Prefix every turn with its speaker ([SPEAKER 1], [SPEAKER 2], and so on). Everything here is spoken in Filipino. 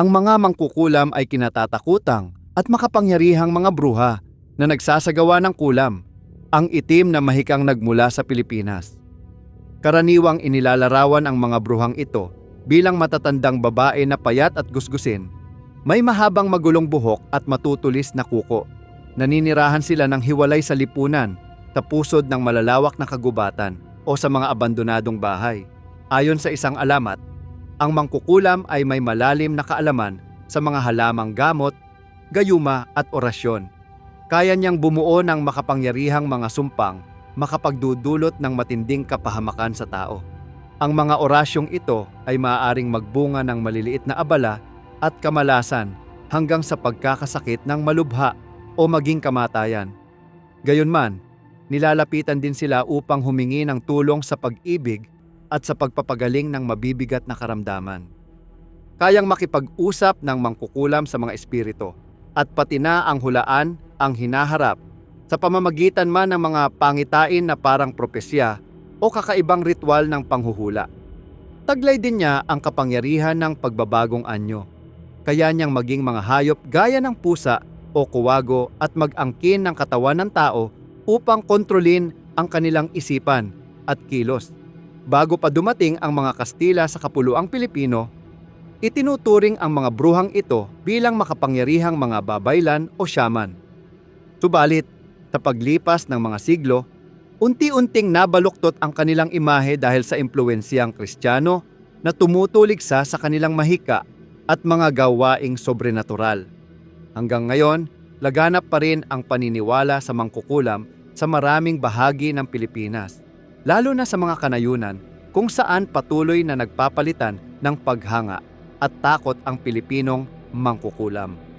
[SPEAKER 1] Ang mga mangkukulam ay kinatatakutang at makapangyarihang mga bruha na nagsasagawa ng kulam, ang itim na mahikang nagmula sa Pilipinas. Karaniwang inilalarawan ang mga bruhang ito bilang matatandang babae na payat at gusgusin. May mahabang magulong buhok at matutulis na kuko. Naninirahan sila ng hiwalay sa lipunan, sa pusod ng malalawak na kagubatan o sa mga abandonadong bahay. Ayon sa isang alamat, ang mangkukulam ay may malalim na kaalaman sa mga halamang gamot, gayuma at orasyon. Kaya niyang bumuo ng makapangyarihang mga sumpang makapagdudulot ng matinding kapahamakan sa tao. Ang mga orasyong ito ay maaaring magbunga ng maliliit na abala at kamalasan hanggang sa pagkakasakit ng malubha o maging kamatayan. Gayunman, nilalapitan din sila upang humingi ng tulong sa pag-ibig at sa pagpapagaling ng mabibigat na karamdaman. Kayang makipag-usap ng mangkukulam sa mga espiritu at pati na ang hulaan ang hinaharap sa pamamagitan man ng mga pangitain na parang propesya o kakaibang ritual ng panghuhula. Taglay din niya ang kapangyarihan ng pagbabagong anyo. Kaya niyang maging mga hayop gaya ng pusa o kuwago at mag-angkin ng katawan ng tao upang kontrolin ang kanilang isipan at kilos. Bago pa dumating ang mga Kastila sa kapuluang Pilipino, itinuturing ang mga bruhang ito bilang makapangyarihang mga babaylan o shaman. Subalit, sa paglipas ng mga siglo, unti-unting nabaluktot ang kanilang imahe dahil sa impluensyang kristyano na tumutuligsa sa kanilang mahika at mga gawaing sobrenatural. Hanggang ngayon, laganap pa rin ang paniniwala sa mangkukulam sa maraming bahagi ng Pilipinas, lalo na sa mga kanayunan kung saan patuloy na nagpapalitan ng paghanga at takot ang Pilipinong mangkukulam.